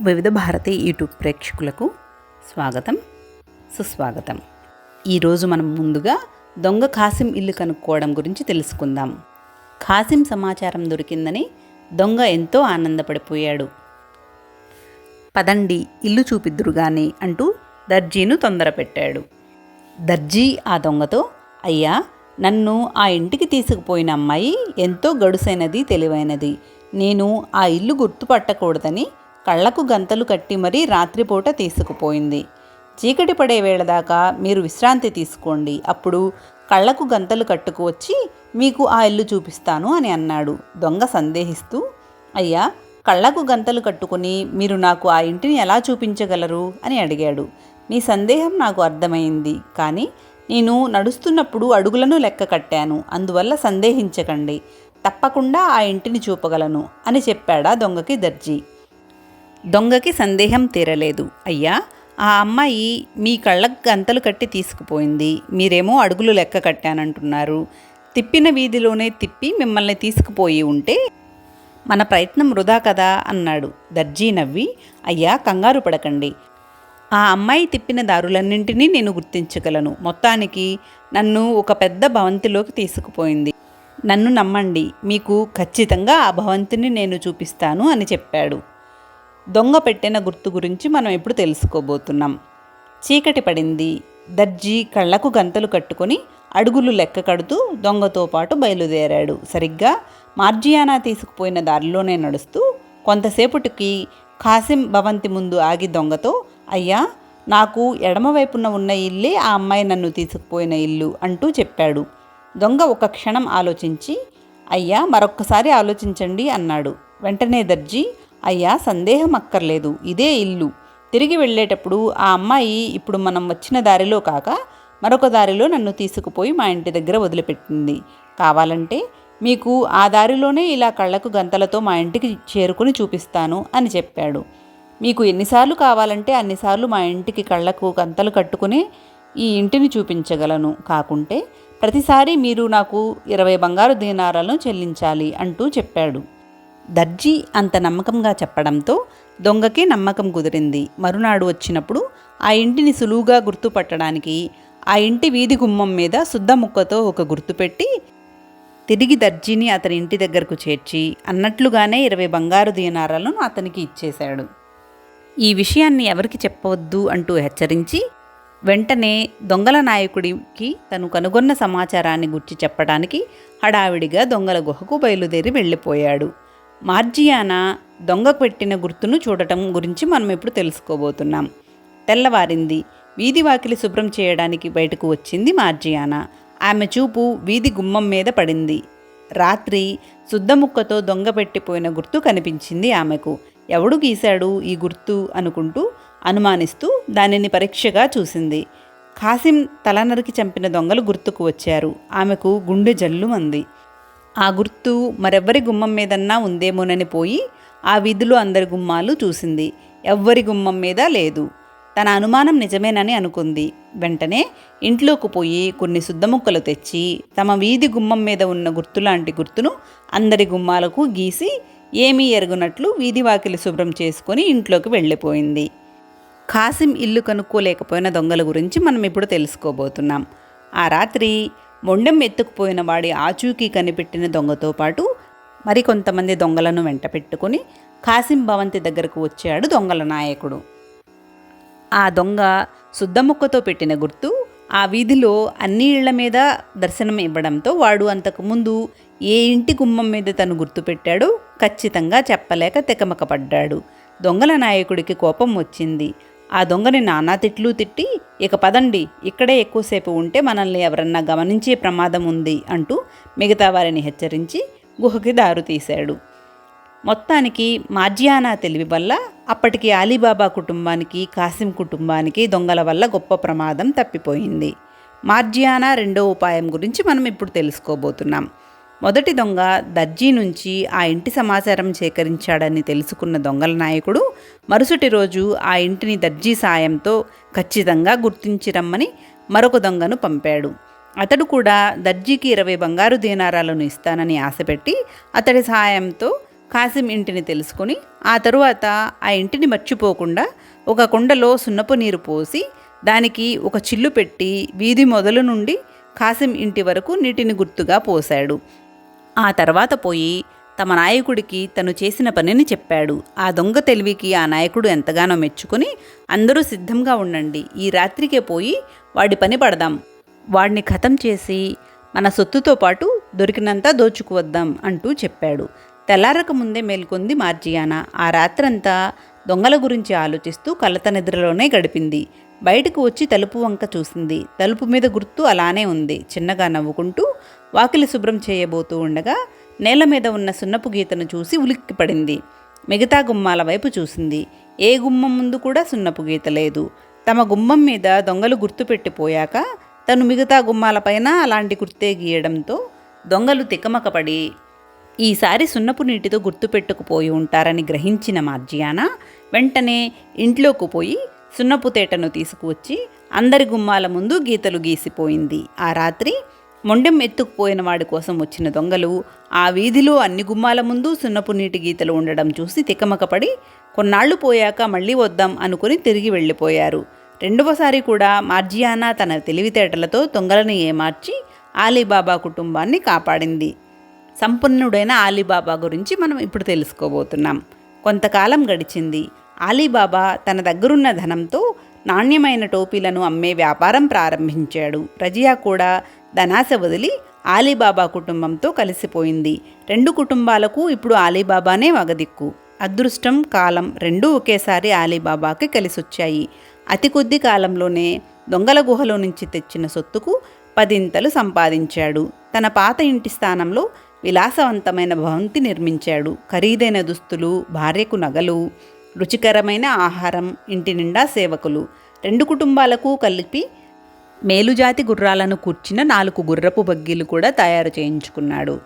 వివిధ భారతి యూట్యూబ్ ప్రేక్షకులకు స్వాగతం సుస్వాగతం. ఈరోజు మనం ముందుగా దొంగ ఖాసిం ఇల్లు కనుక్కోవడం గురించి తెలుసుకుందాం. ఖాసిం సమాచారం దొరికిందని దొంగ ఎంతో ఆనందపడిపోయాడు. పదండి ఇల్లు చూపిద్దురు గాని అంటూ దర్జీను తొందరపెట్టాడు. దర్జీ ఆ దొంగతో అయ్యా నన్ను ఆ ఇంటికి తీసుకుపోయిన అమ్మాయి ఎంతో గడుసైనది తెలివైనది. నేను ఆ ఇల్లు గుర్తుపట్టకూడదని కళ్ళకు గంతలు కట్టి మరీ రాత్రిపూట తీసుకుపోయింది. చీకటి పడే వేళ దాకా మీరు విశ్రాంతి తీసుకోండి. అప్పుడు కళ్ళకు గంతలు కట్టుకు వచ్చి మీకు ఆ ఇల్లు చూపిస్తాను అని అన్నాడు. దొంగ సందేహిస్తూ అయ్యా కళ్ళకు గంతలు కట్టుకుని మీరు నాకు ఆ ఇంటిని ఎలా చూపించగలరు? అని అడిగాడు. మీ సందేహం నాకు అర్థమైంది కానీ నేను నడుస్తున్నప్పుడు అడుగులను లెక్క కట్టాను. అందువల్ల సందేహించకండి. తప్పకుండా ఆ ఇంటిని చూపగలను అని చెప్పాడా దొంగకి దర్జీ. దొంగకి సందేహం తీరలేదు. అయ్యా ఆ అమ్మాయి మీ కళ్ళకు గంతలు కట్టి తీసుకుపోయింది. మీరేమో అడుగులు లెక్క కట్టానంటున్నారు. తిప్పిన వీధిలోనే తిప్పి మిమ్మల్ని తీసుకుపోయి ఉంటే మన ప్రయత్నం వృధా కదా అన్నాడు. దర్జీ నవ్వి అయ్యా కంగారు పడకండి. ఆ అమ్మాయి తిప్పిన దారులన్నింటినీ నేను గుర్తించగలను. మొత్తానికి నన్ను ఒక పెద్ద భవంతిలోకి తీసుకుపోయింది. నన్ను నమ్మండి మీకు ఖచ్చితంగా ఆ భవంతిని నేను చూపిస్తాను అని చెప్పాడు. దొంగ పెట్టిన గుర్తు గురించి మనం ఇప్పుడు తెలుసుకోబోతున్నాం. చీకటి పడింది. దర్జీ కళ్ళకు గంతలు కట్టుకొని అడుగులు లెక్క కడుతూ దొంగతో పాటు బయలుదేరాడు. సరిగ్గా మార్జియానా తీసుకుపోయిన దారిలోనే నడుస్తూ కొంతసేపటికి కాసిం భవంతి ముందు ఆగి దొంగతో అయ్యా నాకు ఎడమవైపున ఉన్న ఇల్లే ఆ అమ్మాయి నన్ను తీసుకుపోయిన ఇల్లు అంటూ చెప్పాడు. దొంగ ఒక క్షణం ఆలోచించి అయ్యా మరొక్కసారి ఆలోచించండి అన్నాడు. వెంటనే దర్జీ అయ్యా సందేహం అక్కర్లేదు. ఇదే ఇల్లు. తిరిగి వెళ్ళేటప్పుడు ఆ అమ్మాయి ఇప్పుడు మనం వచ్చిన దారిలో కాక మరొక దారిలో నన్ను తీసుకుపోయి మా ఇంటి దగ్గర వదిలిపెట్టింది. కావాలంటే మీకు ఆ దారిలోనే ఇలా కళ్ళకు గంతలతో మా ఇంటికి చేరుకుని చూపిస్తాను అని చెప్పాడు. మీకు ఎన్నిసార్లు కావాలంటే అన్నిసార్లు మా ఇంటికి కళ్ళకు గంతలు కట్టుకుని ఈ ఇంటిని చూపించగలను. కాకుంటే ప్రతిసారి మీరు నాకు ఇరవై బంగారు దీనారాలను చెల్లించాలి అంటూ చెప్పాడు. దర్జీ అంత నమ్మకంగా చెప్పడంతో దొంగకి నమ్మకం కుదిరింది. మరునాడు వచ్చినప్పుడు ఆ ఇంటిని సులువుగా గుర్తుపట్టడానికి ఆ ఇంటి వీధి గుమ్మం మీద శుద్ధ ముక్కతో ఒక గుర్తు పెట్టి తిరిగి దర్జీని అతని ఇంటి దగ్గరకు చేర్చి అన్నట్లుగానే ఇరవై బంగారు దీనారాలను అతనికి ఇచ్చేశాడు. ఈ విషయాన్ని ఎవరికి చెప్పవద్దు అంటూ హెచ్చరించి వెంటనే దొంగల నాయకుడికి తను కనుగొన్న సమాచారాన్ని గుర్చి చెప్పడానికి హడావిడిగా దొంగల గుహకు బయలుదేరి వెళ్ళిపోయాడు. మార్జియానా దొంగ పెట్టిన గుర్తును చూడటం గురించి మనం ఇప్పుడు తెలుసుకోబోతున్నాం. తెల్లవారింది. వీధి వాకిలి శుభ్రం చేయడానికి బయటకు వచ్చింది మార్జియానా. ఆమె చూపు వీధి గుమ్మం మీద పడింది. రాత్రి శుద్ధముక్కతో దొంగ పెట్టిపోయిన గుర్తు కనిపించింది ఆమెకు. ఎవడు గీశాడు ఈ గుర్తు అనుకుంటూ అనుమానిస్తూ దానిని పరీక్షగా చూసింది. కాసిం తలనరికి చంపిన దొంగలు గుర్తుకు వచ్చారు. ఆమెకు గుండె జల్లు జల్లుమంది ఆ గుర్తు మరెవ్వరి గుమ్మం మీదన్నా ఉందేమోనని పోయి ఆ వీధిలో అందరి గుమ్మాలు చూసింది. ఎవ్వరి గుమ్మం మీద లేదు. తన అనుమానం నిజమేనని అనుకుంది. వెంటనే ఇంట్లోకి పోయి కొన్ని శుద్ధముక్కలు తెచ్చి తమ వీధి గుమ్మం మీద ఉన్న గుర్తులాంటి గుర్తును అందరి గుమ్మాలకు గీసి ఏమీ ఎరుగునట్లు వీధి వాకిలి శుభ్రం చేసుకొని ఇంట్లోకి వెళ్ళిపోయింది. ఖాసిం ఇల్లు కనుక్కోలేకపోయిన దొంగల గురించి మనం ఇప్పుడు తెలుసుకోబోతున్నాం. ఆ రాత్రి మొండెం ఎత్తుకుపోయిన వాడి ఆచూకీ కనిపెట్టిన దొంగతో పాటు మరికొంతమంది దొంగలను వెంట పెట్టుకుని కాసిం భవంతి దగ్గరకు వచ్చాడు దొంగల నాయకుడు. ఆ దొంగ శుద్ధముక్కతో పెట్టిన గుర్తు ఆ వీధిలో అన్ని ఇళ్ళ మీద దర్శనం ఇవ్వడంతో వాడు అంతకుముందు ఏ ఇంటి గుమ్మం మీద తను గుర్తుపెట్టాడో ఖచ్చితంగా చెప్పలేక తెకమకపడ్డాడు దొంగల నాయకుడికి కోపం వచ్చింది. ఆ దొంగని నానా తిట్లు తిట్టి ఇక పదండి ఇక్కడే ఎక్కువసేపు ఉంటే మనల్ని ఎవరన్నా గమనించే ప్రమాదం ఉంది అంటూ మిగతా వారిని హెచ్చరించి గుహకి దారు తీశాడు. మొత్తానికి మార్జియానా తెలివి వల్ల అప్పటికి అలీబాబా కుటుంబానికి కాసిం కుటుంబానికి దొంగల వల్ల గొప్ప ప్రమాదం తప్పిపోయింది. మార్జియానా రెండో ఉపాయం గురించి మనం ఇప్పుడు తెలుసుకోబోతున్నాం. మొదటి దొంగ దర్జీ నుంచి ఆ ఇంటి సమాచారం సేకరించాడని తెలుసుకున్న దొంగల నాయకుడు మరుసటి రోజు ఆ ఇంటిని దర్జీ సాయంతో ఖచ్చితంగా గుర్తించిరమ్మని మరొక దొంగను పంపాడు. అతడు కూడా దర్జీకి ఇరవై బంగారు దీనారాలను ఇస్తానని ఆశపెట్టి అతడి సహాయంతో కాసిం ఇంటిని తెలుసుకుని ఆ తరువాత ఆ ఇంటిని మర్చిపోకుండా ఒక కుండలో సున్నపు నీరు పోసి దానికి ఒక చిల్లు పెట్టి వీధి మొదలు నుండి కాసిం ఇంటి వరకు నీటిని గుర్తుగా పోశాడు. ఆ తర్వాత పోయి తమ నాయకుడికి తను చేసిన పనిని చెప్పాడు. ఆ దొంగ తెలివికి ఆ నాయకుడు ఎంతగానో మెచ్చుకొని అందరూ సిద్ధంగా ఉండండి. ఈ రాత్రికే పోయి వాడి పని పడదాం. వాడిని ఖతం చేసి మన సొత్తుతో పాటు దొరికినంత దోచుకువద్దాం అంటూ చెప్పాడు. తెల్లారక ముందే మేల్కొంది మార్జియానా. ఆ రాత్రంతా దొంగల గురించి ఆలోచిస్తూ కలత నిద్రలోనే గడిపింది. బయటకు వచ్చి తలుపు వంక చూసింది. తలుపు మీద గుర్తు అలానే ఉంది. చిన్నగా నవ్వుకుంటూ వాకిలి శుభ్రం చేయబోతూ ఉండగా నేల మీద ఉన్న సున్నపు గీతను చూసి ఉలిక్కిపడింది. మిగతా గుమ్మాల వైపు చూసింది. ఏ గుమ్మం ముందు కూడా సున్నపు గీత లేదు. తమ గుమ్మం మీద దొంగలు గుర్తుపెట్టిపోయాక తను మిగతా గుమ్మాలపైన అలాంటి గుర్తే గీయడంతో దొంగలు తికమకపడి ఈసారి సున్నపు నీటితో గుర్తుపెట్టుకుపోయి ఉంటారని గ్రహించిన మార్జియానా వెంటనే ఇంట్లోకి పోయి సున్నపు తేటను తీసుకువచ్చి అందరి గుమ్మాల ముందు గీతలు గీసిపోయింది. ఆ రాత్రి మొండెం ఎత్తుకుపోయిన వాడి కోసం వచ్చిన దొంగలు ఆ వీధిలో అన్ని గుమ్మాల ముందు సున్నపు నీటి గీతలు ఉండడం చూసి తికమకపడి కొన్నాళ్ళు పోయాక మళ్ళీ వద్దాం అనుకుని తిరిగి వెళ్ళిపోయారు. రెండవసారి కూడా మార్జియానా తన తెలివితేటలతో దొంగలను ఏమార్చి ఆలీబాబా కుటుంబాన్ని కాపాడింది. సంపన్నుడైన ఆలీబాబా గురించి మనం ఇప్పుడు తెలుసుకోబోతున్నాం. కొంతకాలం గడిచింది. ఆలీబాబా తన దగ్గరున్న ధనంతో నాణ్యమైన టోపీలను అమ్మే వ్యాపారం ప్రారంభించాడు. రజియా కూడా ధనాశ వదిలి ఆలీబాబా కుటుంబంతో కలిసిపోయింది. రెండు కుటుంబాలకు ఇప్పుడు ఆలీబాబానే వగదిక్కు. అదృష్టం కాలం రెండూ ఒకేసారి ఆలీబాబాకి కలిసొచ్చాయి. అతి కొద్ది కాలంలోనే దొంగల గుహలో నుంచి తెచ్చిన సొత్తుకు పదింతలు సంపాదించాడు. తన పాత ఇంటి స్థానంలో విలాసవంతమైన భవంతి నిర్మించాడు. ఖరీదైన దుస్తులు భార్యకు నగలు రుచికరమైన ఆహారం ఇంటి నిండా సేవకులు. రెండు కుటుంబాలకు కలిపి మేలుజాతి గుర్రాలను కూర్చిన నాలుగు గుర్రపు బగ్గీలు కూడా తయారు చేయించుకున్నాడు.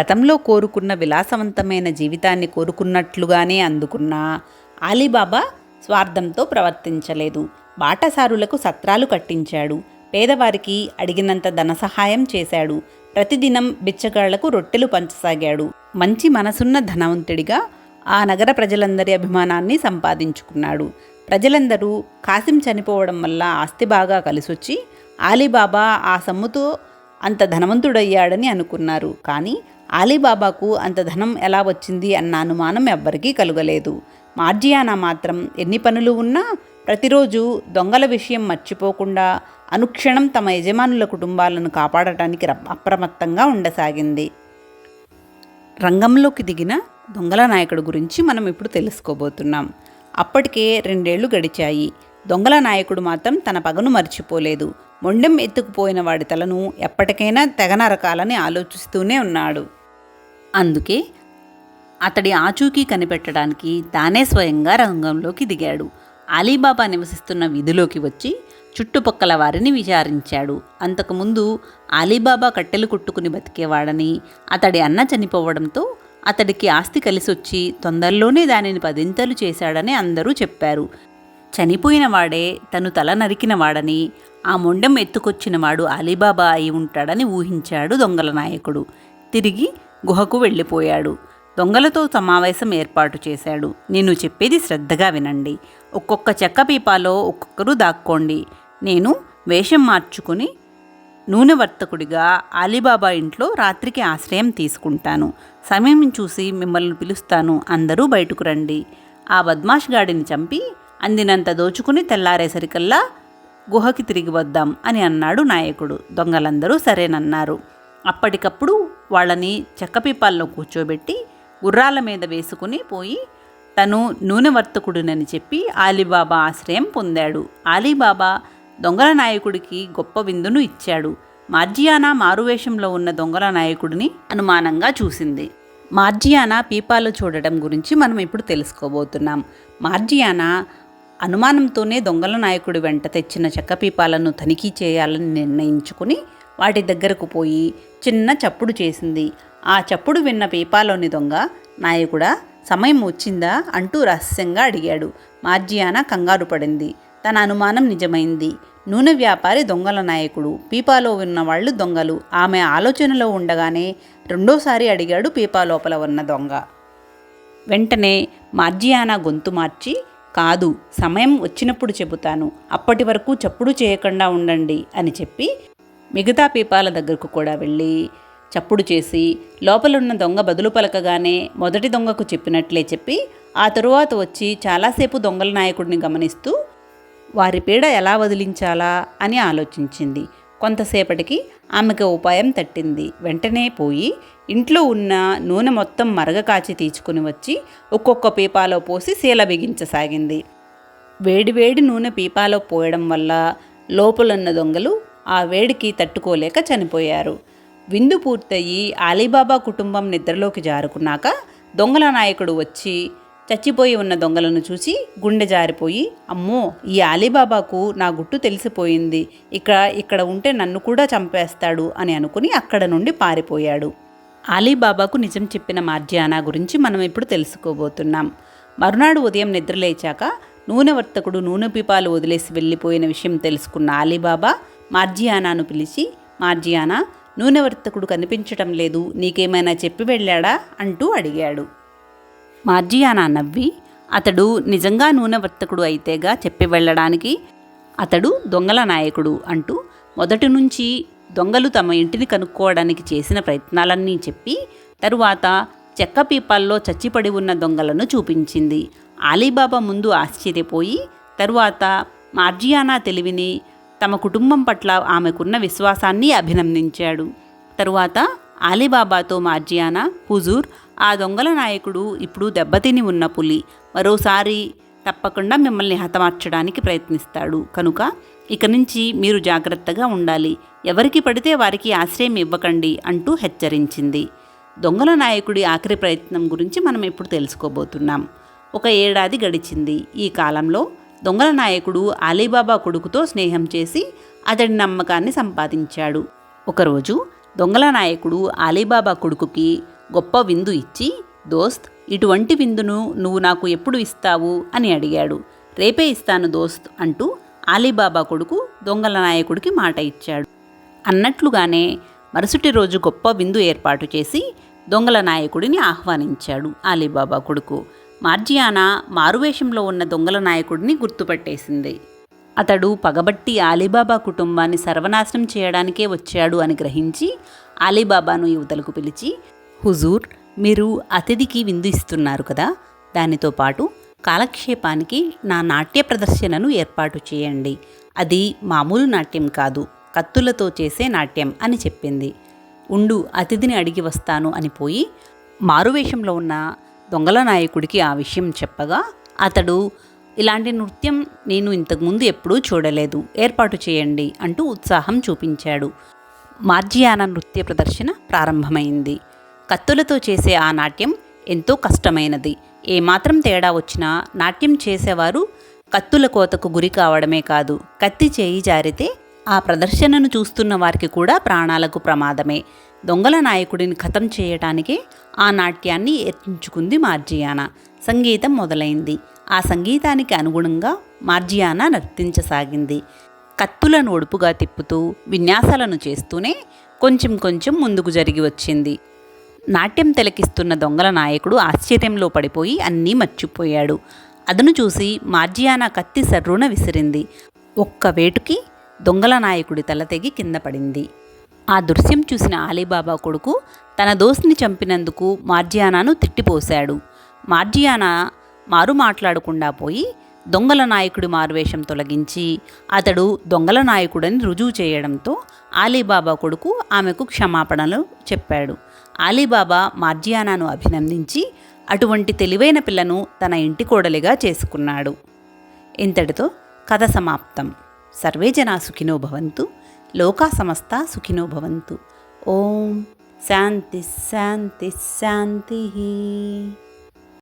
గతంలో కోరుకున్న విలాసవంతమైన జీవితాన్ని కోరుకున్నట్లుగానే అందుకున్న అలీబాబా స్వార్థంతో ప్రవర్తించలేదు. బాటసారులకు సత్రాలు కట్టించాడు. పేదవారికి అడిగినంత ధన సహాయం చేశాడు. ప్రతిదినం బిచ్చగాళ్ళకు రొట్టెలు పంచసాగాడు. మంచి మనసున్న ధనవంతుడిగా ఆ నగర ప్రజలందరి అభిమానాన్ని సంపాదించుకున్నాడు. ప్రజలందరూ కాసిం చనిపోవడం వల్ల ఆస్తి బాగా కలిసొచ్చి ఆలీబాబా ఆ సొమ్ముతో అంత ధనవంతుడయ్యాడని అనుకున్నారు. కానీ ఆలీబాబాకు అంత ధనం ఎలా వచ్చింది అన్న అనుమానం ఎవ్వరికీ కలుగలేదు. మార్జియానా మాత్రం ఎన్ని పనులు ఉన్నా ప్రతిరోజు దొంగల విషయం మర్చిపోకుండా అనుక్షణం తమ యజమానుల కుటుంబాలను కాపాడటానికి అప్రమత్తంగా ఉండసాగింది. రంగంలోకి దిగిన దొంగల నాయకుడు గురించి మనం ఇప్పుడు తెలుసుకోబోతున్నాం. అప్పటికే రెండేళ్ళు గడిచాయి. దొంగల నాయకుడు మాత్రం తన పగను మర్చిపోలేదు. మొండెం ఎత్తుకుపోయిన వాడి తలను ఎప్పటికైనా తెగ నరకాలని ఆలోచిస్తూనే ఉన్నాడు. అందుకే అతడి ఆచూకీ కనిపెట్టడానికి తానే స్వయంగా రంగంలోకి దిగాడు. అలీబాబా నివసిస్తున్న వీధిలోకి వచ్చి చుట్టుపక్కల వారిని విచారించాడు. అంతకుముందు అలీబాబా కట్టెలు కుట్టుకుని బతికేవాడని అతడి అన్న చనిపోవడంతో అతడికి ఆస్తి కలిసొచ్చి తొందరలోనే దానిని పదింతలు చేశాడని అందరూ చెప్పారు. చనిపోయిన వాడే తను తల నరికిన వాడని ఆ మొండెం ఎత్తుకొచ్చినవాడు అలీబాబా అయి ఉంటాడని ఊహించాడు దొంగల నాయకుడు. తిరిగి గుహకు వెళ్ళిపోయాడు. దొంగలతో సమావేశం ఏర్పాటు చేశాడు. నేను చెప్పేది శ్రద్ధగా వినండి. ఒక్కొక్క చెక్క పీపాలో ఒక్కొక్కరు దాక్కోండి. నేను వేషం మార్చుకుని నూనె వర్తకుడిగా అలీబాబా ఇంట్లో రాత్రికి ఆశ్రయం తీసుకుంటాను. సమయం చూసి మిమ్మల్ని పిలుస్తాను. అందరూ బయటకు రండి. ఆ బద్మాష్ గాడిని చంపి అందినంత దోచుకుని తెల్లారేసరికల్లా గుహకి తిరిగి వద్దాం అని అన్నాడు నాయకుడు. దొంగలందరూ సరేనన్నారు. అప్పటికప్పుడు వాళ్ళని చెక్కపీపాల్లో కూర్చోబెట్టి గుర్రాల మీద వేసుకుని పోయి తను నూనె వర్తకుడినని చెప్పి ఆలీబాబా ఆశ్రయం పొందాడు. ఆలీబాబా దొంగల నాయకుడికి గొప్ప విందును ఇచ్చాడు. మార్జియానా మారువేషంలో ఉన్న దొంగల నాయకుడిని అనుమానంగా చూసింది. మార్జియానా పీపాలు చూడటం గురించి మనం ఇప్పుడు తెలుసుకోబోతున్నాం. మార్జియానా అనుమానంతోనే దొంగల నాయకుడి వెంట తెచ్చిన చెక్క పీపాలను తనిఖీ చేయాలని నిర్ణయించుకుని వాటి దగ్గరకు పోయి చిన్న చప్పుడు చేసింది. ఆ చప్పుడు విన్న పీపాలోని దొంగ నాయకుడా సమయం వచ్చిందా? అంటూ రహస్యంగా అడిగాడు. మార్జియానా కంగారు పడింది. తన అనుమానం నిజమైంది. నూనె వ్యాపారి దొంగల నాయకుడు. పీపాలో ఉన్న వాళ్ళు దొంగలు. ఆమె ఆలోచనలో ఉండగానే రెండోసారి అడిగాడు పీపా లోపల ఉన్న దొంగ. వెంటనే మార్జియానా గొంతు మార్చి కాదు సమయం వచ్చినప్పుడు చెబుతాను. అప్పటి వరకు చప్పుడు చేయకుండా ఉండండి అని చెప్పి మిగతా పీపాల దగ్గరకు కూడా వెళ్ళి చప్పుడు చేసి లోపలున్న దొంగ బదులు పలకగానే మొదటి దొంగకు చెప్పినట్లే చెప్పి ఆ తరువాత వచ్చి చాలాసేపు దొంగల నాయకుడిని గమనిస్తూ వారి పీడ ఎలా వదిలించాలా అని ఆలోచించింది. కొంతసేపటికి ఆమెకు ఉపాయం తట్టింది. వెంటనే పోయి ఇంట్లో ఉన్న నూనె మొత్తం మరగ కాచి తీసుకుని వచ్చి ఒక్కొక్క పీపాలో పోసి శీల బిగించసాగింది. వేడివేడి నూనె పీపాలో పోయడం వల్ల లోపలున్న దొంగలు ఆ వేడికి తట్టుకోలేక చనిపోయారు. విందు పూర్తయి అలీబాబా కుటుంబం నిద్రలోకి జారుకున్నాక దొంగల నాయకుడు వచ్చి చచ్చిపోయి ఉన్న దొంగలను చూసి గుండె జారిపోయి అమ్మో ఈ అలీబాబాకు నా గుట్టు తెలిసిపోయింది. ఇక ఇక్కడ ఉంటే నన్ను కూడా చంపేస్తాడు అని అనుకుని అక్కడ నుండి పారిపోయాడు. అలీబాబాకు నిజం చెప్పిన మార్జియానా గురించి మనం ఇప్పుడు తెలుసుకోబోతున్నాం. మరునాడు ఉదయం నిద్రలేచాక నూనె వర్తకుడు నూనె పిపాలు వదిలేసి వెళ్ళిపోయిన విషయం తెలుసుకున్న అలీబాబా మార్జియానాను పిలిచి మార్జియానా నూనె వర్తకుడు కనిపించటం లేదు. నీకేమైనా చెప్పి వెళ్ళాడా? అంటూ అడిగాడు. మార్జియానా నవ్వి అతడు నిజంగా నూనె వర్తకుడు అయితేగా చెప్పి వెళ్ళడానికి అతడు దొంగల నాయకుడు అంటూ మొదటి నుంచి దొంగలు తమ ఇంటిని కనుక్కోవడానికి చేసిన ప్రయత్నాలన్నీ చెప్పి తరువాత చెక్క పీపాల్లో చచ్చిపడి ఉన్న దొంగలను చూపించింది. అలీబాబా ముందు ఆశ్చర్యపోయి తరువాత మార్జియానా తెలివిని తమ కుటుంబం పట్ల ఆమెకున్న విశ్వాసాన్ని అభినందించాడు. తరువాత అలీబాబాతో మార్జియానా హుజూర్ ఆ దొంగల నాయకుడు ఇప్పుడు దెబ్బతిని ఉన్న పులి. మరోసారి తప్పకుండా మిమ్మల్ని హతమార్చడానికి ప్రయత్నిస్తాడు. కనుక ఇక నుంచి మీరు జాగ్రత్తగా ఉండాలి. ఎవరికి పడితే వారికి ఆశ్రయం ఇవ్వకండి అంటూ హెచ్చరించింది. దొంగల నాయకుడి ఆఖరి ప్రయత్నం గురించి మనం ఇప్పుడు తెలుసుకోబోతున్నాం. ఒక ఏడాది గడిచింది. ఈ కాలంలో దొంగల నాయకుడు అలీబాబా కొడుకుతో స్నేహం చేసి అతడి నమ్మకాన్ని సంపాదించాడు. ఒకరోజు దొంగల నాయకుడు అలీబాబా కొడుకుకి గొప్ప విందు ఇచ్చి దోస్త్ ఇటువంటి విందును నువ్వు నాకు ఎప్పుడు ఇస్తావు? అని అడిగాడు. రేపే ఇస్తాను దోస్త్ అంటూ ఆలీబాబా కొడుకు దొంగల నాయకుడికి మాట ఇచ్చాడు. అన్నట్లుగానే మరుసటి రోజు గొప్ప విందు ఏర్పాటు చేసి దొంగల నాయకుడిని ఆహ్వానించాడు ఆలీబాబా కొడుకు. మార్జియానా మారువేషంలో ఉన్న దొంగల నాయకుడిని గుర్తుపట్టేసింది. అతడు పగబట్టి ఆలీబాబా కుటుంబాన్ని సర్వనాశనం చేయడానికే వచ్చాడు అని గ్రహించి ఆలీబాబాను యువతలకు పిలిచి హుజూర్ మీరు అతిథికి విందు ఇస్తున్నారు కదా? దానితో పాటు కాలక్షేపానికి నా నాట్య ప్రదర్శనను ఏర్పాటు చేయండి. అది మామూలు నాట్యం కాదు కత్తులతో చేసే నాట్యం అని చెప్పింది. ఉండు అతిథిని అడిగి వస్తాను అని పోయి మారువేషంలో ఉన్న దొంగల నాయకుడికి ఆ విషయం చెప్పగా అతడు ఇలాంటి నృత్యం నేను ఇంతకుముందు ఎప్పుడూ చూడలేదు ఏర్పాటు చేయండి అంటూ ఉత్సాహం చూపించాడు. మార్జియానా నృత్య ప్రదర్శన ప్రారంభమైంది. కత్తులతో చేసే ఆ నాట్యం ఎంతో కష్టమైనది. ఏమాత్రం తేడా వచ్చినా నాట్యం చేసేవారు కత్తుల కోతకు గురి కావడమే కాదు. కత్తి చేయి జారితే ఆ ప్రదర్శనను చూస్తున్న వారికి కూడా ప్రాణాలకు ప్రమాదమే. దొంగల నాయకుడిని ఖతం చేయటానికే ఆ నాట్యాన్ని ఎత్తించుకుంది మార్జియానా. సంగీతం మొదలైంది. ఆ సంగీతానికి అనుగుణంగా మార్జియానా నర్తించసాగింది. కత్తులను ఒడుపుగా తిప్పుతూ విన్యాసాలను చేస్తూనే కొంచెం కొంచెం ముందుకు జరిగి వచ్చింది. నాట్యం తిలకిస్తున్న దొంగల నాయకుడు ఆశ్చర్యంలో పడిపోయి అన్నీ మర్చిపోయాడు. అదను చూసి మార్జియానా కత్తి సర్రున విసిరింది. ఒక్క వేటుకి దొంగల నాయకుడి తల తెగి కింద పడింది. ఆ దృశ్యం చూసిన అలీబాబా కొడుకు తన దోస్తిని చంపినందుకు మార్జియానాను తిట్టిపోశాడు. మార్జియానా మారు మాట్లాడకుండా పోయి దొంగల నాయకుడి మారువేషం తొలగించి అతడు దొంగల నాయకుడని రుజువు చేయడంతో ఆలీబాబా కొడుకు ఆమెకు క్షమాపణలు చెప్పాడు. అలీబాబా మార్జియానాను అభినందించి అటువంటి తెలివైన పిల్లను తన ఇంటి కోడలిగా చేసుకున్నాడు. ఇంతటితో కథ సమాప్తం. సర్వే జనా సుఖినో భవంతు. లోకా సమస్త సుఖినో భవంతు. ఓం శాంతి శాంతి శాంతి.